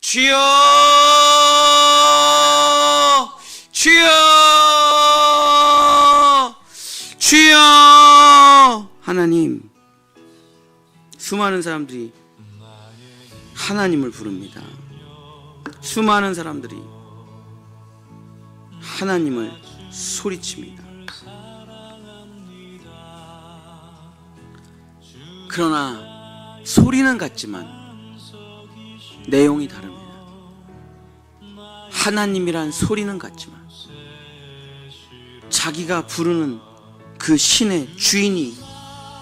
주여 주여 주여 하나님 수많은 사람들이 하나님을 부릅니다. 수많은 사람들이 하나님을 소리칩니다. 그러나 소리는 같지만 내용이 다릅니다. 하나님이란 소리는 같지만 자기가 부르는 그 신의 주인이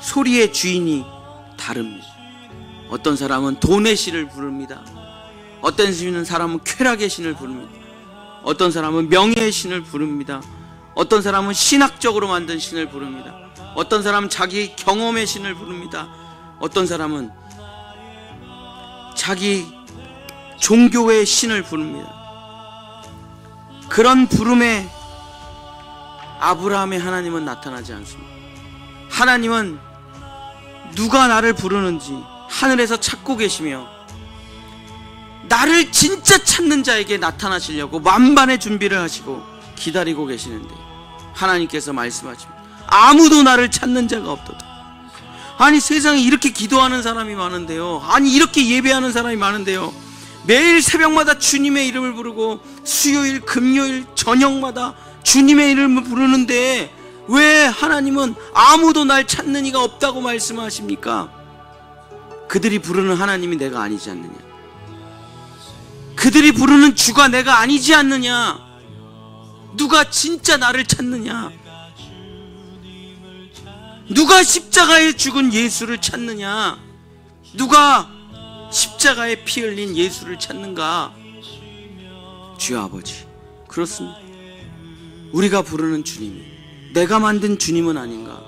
소리의 주인이 다릅니다. 어떤 사람은 돈의 신을 부릅니다. 어떤 사람은 쾌락의 신을 부릅니다. 어떤 사람은 명예의 신을 부릅니다. 어떤 사람은 신학적으로 만든 신을 부릅니다. 어떤 사람은 자기 경험의 신을 부릅니다. 어떤 사람은 자기 종교의 신을 부릅니다. 그런 부름에 아브라함의 하나님은 나타나지 않습니다. 하나님은 누가 나를 부르는지 하늘에서 찾고 계시며 나를 진짜 찾는 자에게 나타나시려고 만반의 준비를 하시고 기다리고 계시는데 하나님께서 말씀하십니다. 아무도 나를 찾는 자가 없도다. 아니 세상에 이렇게 기도하는 사람이 많은데요. 아니 이렇게 예배하는 사람이 많은데요. 매일 새벽마다 주님의 이름을 부르고 수요일, 금요일, 저녁마다 주님의 이름을 부르는데 왜 하나님은 아무도 날 찾는 이가 없다고 말씀하십니까? 그들이 부르는 하나님이 내가 아니지 않느냐? 그들이 부르는 주가 내가 아니지 않느냐? 누가 진짜 나를 찾느냐? 누가 십자가에 죽은 예수를 찾느냐? 누가 십자가에 피 흘린 예수를 찾는가? 주여 아버지. 그렇습니다. 우리가 부르는 주님이 내가 만든 주님은 아닌가?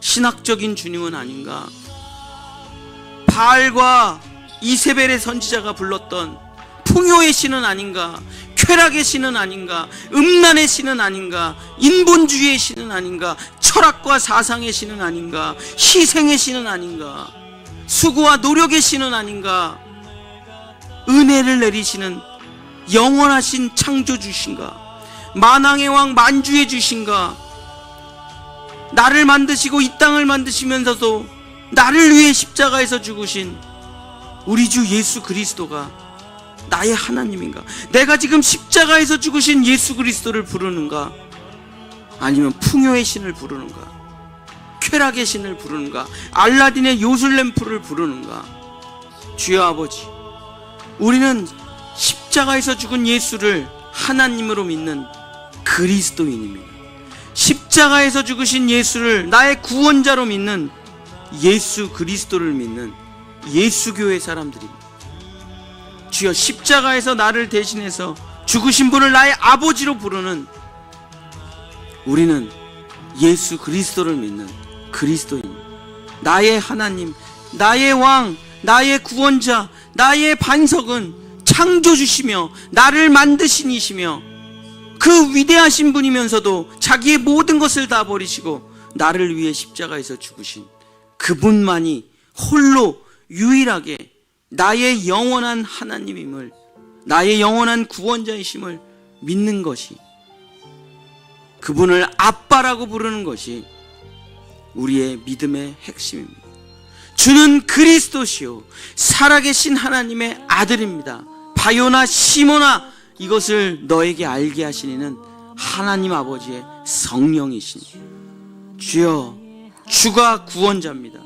신학적인 주님은 아닌가? 바알과 이세벨의 선지자가 불렀던 풍요의 신은 아닌가? 쾌락의 신은 아닌가? 음란의 신은 아닌가? 인본주의의 신은 아닌가? 철학과 사상의 신은 아닌가? 희생의 신은 아닌가? 수고와 노력의 신은 아닌가? 은혜를 내리시는 영원하신 창조주신가? 만왕의 왕 만주의 주신가? 나를 만드시고 이 땅을 만드시면서도 나를 위해 십자가에서 죽으신 우리 주 예수 그리스도가 나의 하나님인가? 내가 지금 십자가에서 죽으신 예수 그리스도를 부르는가? 아니면 풍요의 신을 부르는가? 쾌락의 신을 부르는가? 알라딘의 요술램프를 부르는가? 주여 아버지, 우리는 십자가에서 죽은 예수를 하나님으로 믿는 그리스도인입니다. 십자가에서 죽으신 예수를 나의 구원자로 믿는 예수 그리스도를 믿는 예수교회 사람들입니다. 주여 십자가에서 나를 대신해서 죽으신 분을 나의 아버지로 부르는 우리는 예수 그리스도를 믿는 그리스도인 나의 하나님 나의 왕 나의 구원자 나의 반석은 창조주시며 나를 만드신 이시며 그 위대하신 분이면서도 자기의 모든 것을 다 버리시고 나를 위해 십자가에서 죽으신 그분만이 홀로 유일하게 나의 영원한 하나님임을 나의 영원한 구원자이심을 믿는 것이 그분을 아빠라고 부르는 것이 우리의 믿음의 핵심입니다. 주는 그리스도시요 살아계신 하나님의 아들입니다. 바요나 시모나 이것을 너에게 알게 하시니는 하나님 아버지의 성령이시니 주여 주가 구원자입니다.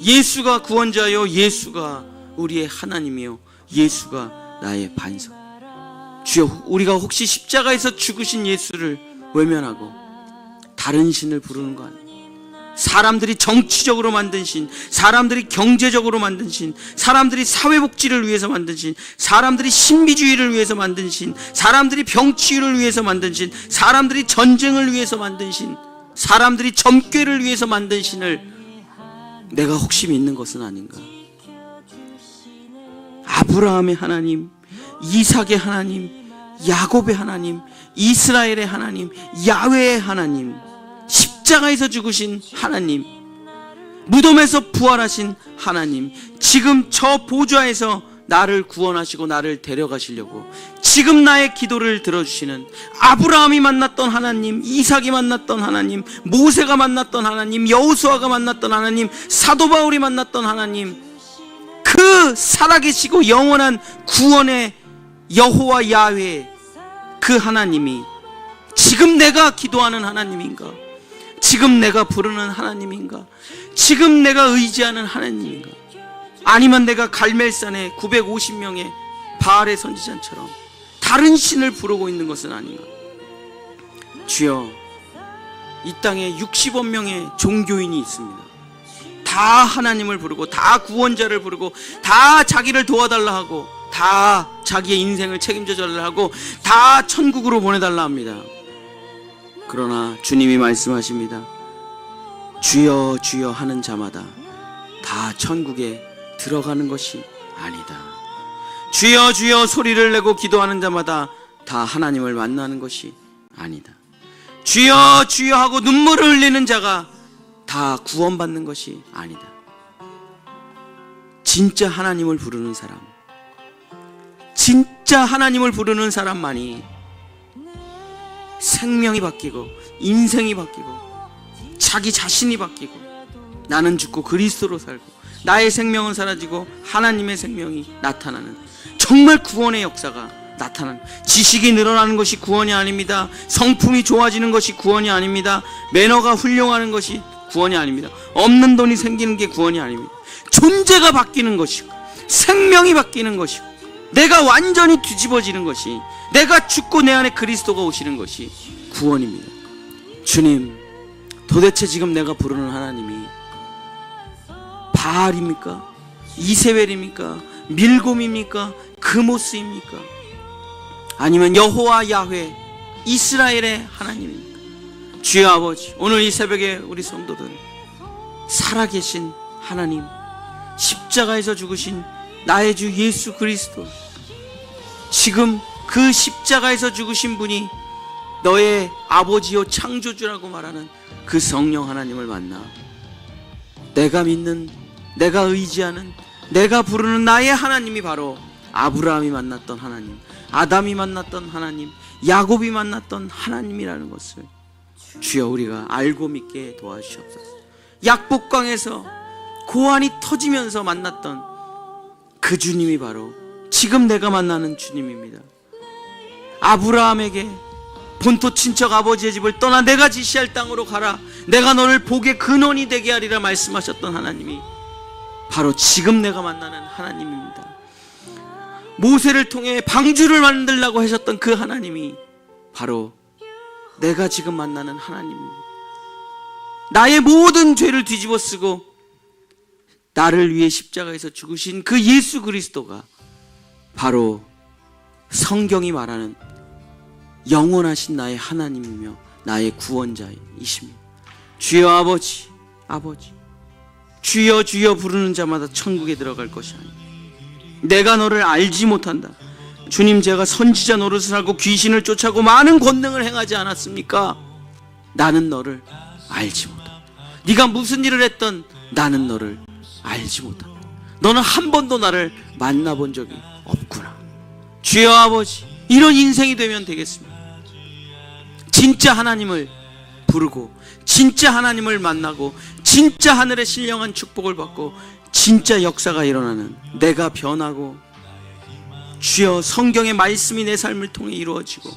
예수가 구원자요 예수가 우리의 하나님이요 예수가 나의 반석. 주여 우리가 혹시 십자가에서 죽으신 예수를 외면하고 다른 신을 부르는 거 아니에요. 사람들이 정치적으로 만든 신, 사람들이 경제적으로 만든 신, 사람들이 사회복지를 위해서 만든 신, 사람들이 신비주의를 위해서 만든 신, 사람들이 병치유를 위해서 만든 신, 사람들이 전쟁을 위해서 만든 신, 사람들이 점괘를 위해서 만든 신을 내가 혹시 믿는 것은 아닌가? 아브라함의 하나님, 이삭의 하나님, 야곱의 하나님, 이스라엘의 하나님, 야훼의 하나님, 십자가에서 죽으신 하나님, 무덤에서 부활하신 하나님, 지금 저 보좌에서 나를 구원하시고 나를 데려가시려고 지금 나의 기도를 들어주시는 아브라함이 만났던 하나님, 이삭이 만났던 하나님, 모세가 만났던 하나님, 여호수아가 만났던 하나님, 사도 바울이 만났던 하나님, 그 살아계시고 영원한 구원의 여호와 야훼 그 하나님이 지금 내가 기도하는 하나님인가? 지금 내가 부르는 하나님인가? 지금 내가 의지하는 하나님인가? 아니면 내가 갈멜산의 950명의 바알의 선지자처럼 다른 신을 부르고 있는 것은 아닌가? 주여, 이 땅에 60원 명의 종교인이 있습니다. 다 하나님을 부르고 다 구원자를 부르고 다 자기를 도와달라 하고 다 자기의 인생을 책임져 달라 하고 다 천국으로 보내달라 합니다. 그러나 주님이 말씀하십니다. 주여 주여 하는 자마다 다 천국에 들어가는 것이 아니다. 주여 주여 소리를 내고 기도하는 자마다 다 하나님을 만나는 것이 아니다. 주여 주여 하고 눈물을 흘리는 자가 다 구원받는 것이 아니다. 진짜 하나님을 부르는 사람, 진짜 하나님을 부르는 사람만이 생명이 바뀌고 인생이 바뀌고 자기 자신이 바뀌고 나는 죽고 그리스도로 살고 나의 생명은 사라지고 하나님의 생명이 나타나는 정말 구원의 역사가 나타나는 지식이 늘어나는 것이 구원이 아닙니다. 성품이 좋아지는 것이 구원이 아닙니다. 매너가 훌륭하는 것이 구원이 아닙니다. 없는 돈이 생기는 게 구원이 아닙니다. 존재가 바뀌는 것이고 생명이 바뀌는 것이고 내가 완전히 뒤집어지는 것이 내가 죽고 내 안에 그리스도가 오시는 것이 구원입니다. 주님, 도대체 지금 내가 부르는 하나님이 바알입니까? 이세벨입니까? 밀곰입니까? 그모스입니까? 아니면 여호와 야훼 이스라엘의 하나님입니까? 주여 아버지, 오늘 이 새벽에 우리 성도들 살아계신 하나님, 십자가에서 죽으신 나의 주 예수 그리스도, 지금 그 십자가에서 죽으신 분이 너의 아버지요 창조주라고 말하는 그 성령 하나님을 만나 내가 믿는 내가 의지하는 내가 부르는 나의 하나님이 바로 아브라함이 만났던 하나님, 아담이 만났던 하나님, 야곱이 만났던 하나님이라는 것을 주여 우리가 알고 믿게 도와주시옵소서. 약복강에서 고환이 터지면서 만났던 그 주님이 바로 지금 내가 만나는 주님입니다. 아브라함에게 본토 친척 아버지의 집을 떠나 내가 지시할 땅으로 가라. 내가 너를 복의 근원이 되게 하리라 말씀하셨던 하나님이 바로 지금 내가 만나는 하나님입니다. 모세를 통해 방주를 만들라고 하셨던 그 하나님이 바로 내가 지금 만나는 하나님입니다. 나의 모든 죄를 뒤집어 쓰고 나를 위해 십자가에서 죽으신 그 예수 그리스도가 바로 성경이 말하는 영원하신 나의 하나님이며 나의 구원자이십니다. 주여 아버지, 아버지, 주여 주여 부르는 자마다 천국에 들어갈 것이 아니다. 내가 너를 알지 못한다. 주님 제가 선지자 노릇을 하고 귀신을 쫓아고 많은 권능을 행하지 않았습니까? 나는 너를 알지 못한다. 네가 무슨 일을 했던 나는 너를 알지 못한다. 너는 한 번도 나를 만나본 적이 없구나. 주여 아버지, 이런 인생이 되면 되겠습니다. 진짜 하나님을 부르고, 진짜 하나님을 만나고, 진짜 하늘의 신령한 축복을 받고, 진짜 역사가 일어나는 내가 변하고, 주여 성경의 말씀이 내 삶을 통해 이루어지고,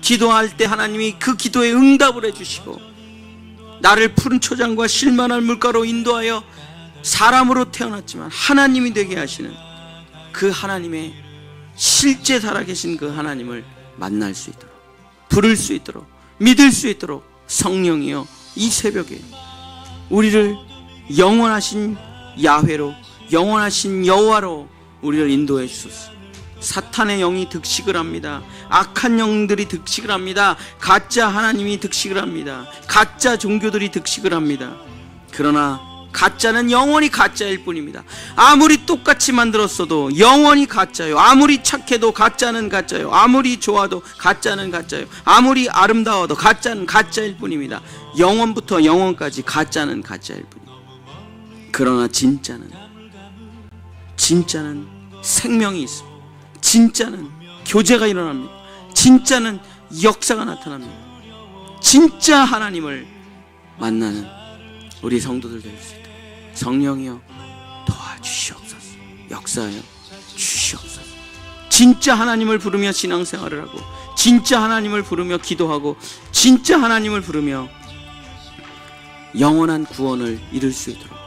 기도할 때 하나님이 그 기도에 응답을 해주시고, 나를 푸른 초장과 실만한 물가로 인도하여 사람으로 태어났지만 하나님이 되게 하시는 그 하나님의 실제 살아계신 그 하나님을 만날 수 있도록 부를 수 있도록 믿을 수 있도록 성령이여 이 새벽에 우리를 영원하신 야훼로 영원하신 여호와로 우리를 인도해 주소서. 사탄의 영이 득식을 합니다. 악한 영들이 득식을 합니다. 가짜 하나님이 득식을 합니다. 가짜 종교들이 득식을 합니다. 그러나 가짜는 영원히 가짜일 뿐입니다. 아무리 똑같이 만들었어도 영원히 가짜요. 아무리 착해도 가짜는 가짜요. 아무리 좋아도 가짜는 가짜요. 아무리 아름다워도 가짜는 가짜일 뿐입니다. 영원부터 영원까지 가짜는 가짜일 뿐입니다. 그러나 진짜는 진짜는 생명이 있습니다. 진짜는 교제가 일어납니다. 진짜는 역사가 나타납니다. 진짜 하나님을 만나는 우리 성도들 될 수 있도록 성령이여 도와주시옵소서. 역사하여 주시옵소서. 진짜 하나님을 부르며 신앙생활을 하고 진짜 하나님을 부르며 기도하고 진짜 하나님을 부르며 영원한 구원을 이룰 수 있도록